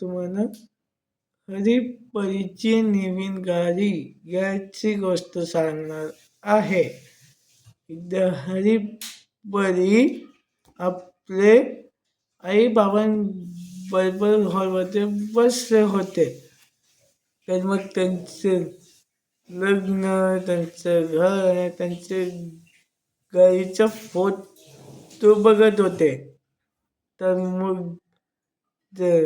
तुम्हाला हरिपरीची नवीन गाडी याची गोष्ट सांगणार आहे. एकदा हरिपरी आपले आई बाबांबरोबर हॉलमध्ये बसले होते. तर मग त्यांचे लग्न त्यांचं घर आणि त्यांचे गाईचा फोटो बघत होते. तर मग तर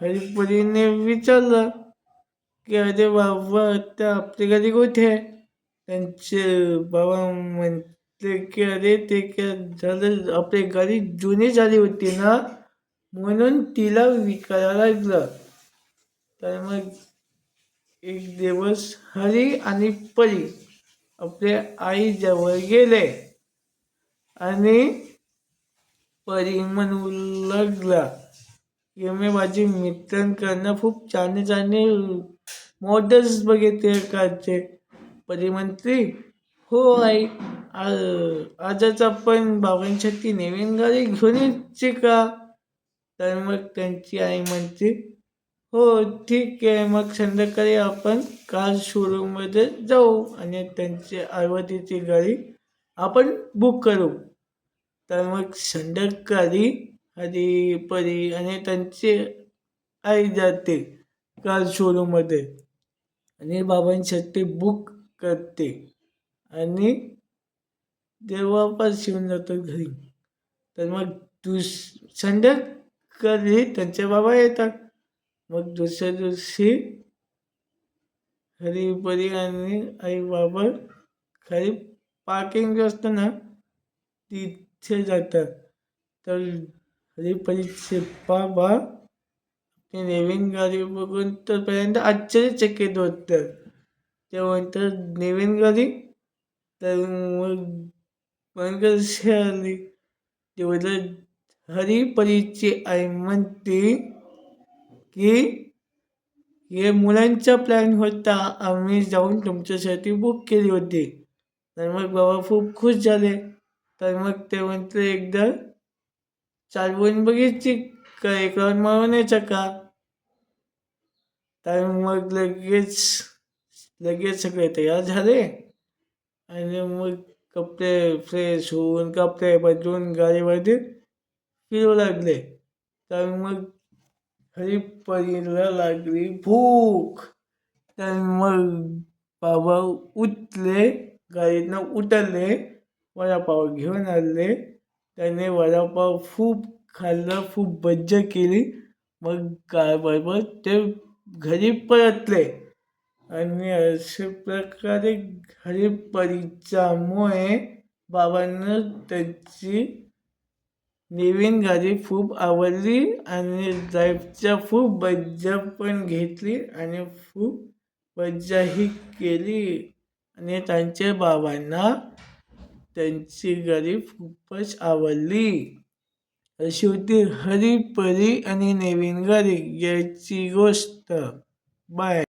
हरिपरीने विचारलं की अरे बाबा आता आपली गाडी कुठे आहे? त्यांचे बाबा म्हणते की अरे ते काय झालं आपली गाडी जुनी झाली होती ना म्हणून तिला विकायला लागलं. तर मग एक दिवस हरी आणि परी आपल्या आईजवळ गेले आणि परी म्हणू लागला की मी माझी मित्रांकडनं खूप छान छान मॉडेल्स बघितले कारचे परी म्हणते हो आई आजच आपण बाबांसाठी नवीन गाडी घेऊन यायची का? तर मग त्यांची आई म्हणते हो ठीक आहे मग संध्याकाळी आपण कार शोरूममध्ये जाऊ आणि त्यांची आवडीची गाडी आपण बुक करू. तर मग संध्याकाळी हरी परी आणि त्यांची आई जाते कार शोरूममध्ये. आणि बाबांसाठी बुक करते. आणि ते वापस येऊन जातो घरी. तर मग दुस संध्याकाळी त्यांचे बाबा येतात. मग दुसऱ्या दिवशी हरिपरी आणि आई बाबा खाली पार्किंग असतं ना तिथे जातात. तर हरिपरीचे बाबा ते नवीन गाडी बघून तर आश्चर्यचकित होतं ते म्हणतात नवीन गाडी तर मग मग आली ते बोलतात हरिपरीची आई म्हणते की हे मुलांचा प्लॅन होता आम्ही जाऊन तुमच्यासाठी बुक केली होती तर मग बाबा खूप खुश झाले तर मग ते म्हणते एकदा चालवून बघितली. का एक राऊंड का तर मग लगेच लगेच सगळे तयार झाले. आणि मग कपडे फ्रेश होऊन कपडे बदलून गाडीमध्ये फिरू लागले. तर मग हरिपरीला लागली भूक. तर मग बाबा उठले गाडीतनं उतरले वडापाव घेऊन आले. त्याने वडापाव खूप खाल्ला खूप मज्जा केली. मग बरोबर ते घरी परतले. आणि अशा प्रकारे घरी हरिपरीच्यामुळे बाबांना त्याची नवीन गाडी खूप आवडली आणि लाईफच्या खूप मज्जा पण घेतली आणि खूप मज्जाही केली. आणि त्यांच्या बाबांना त्यांची गाडी खूपच आवडली. अशी होती हरिपरी आणि नवीन गरी याची गोष्ट. बाय.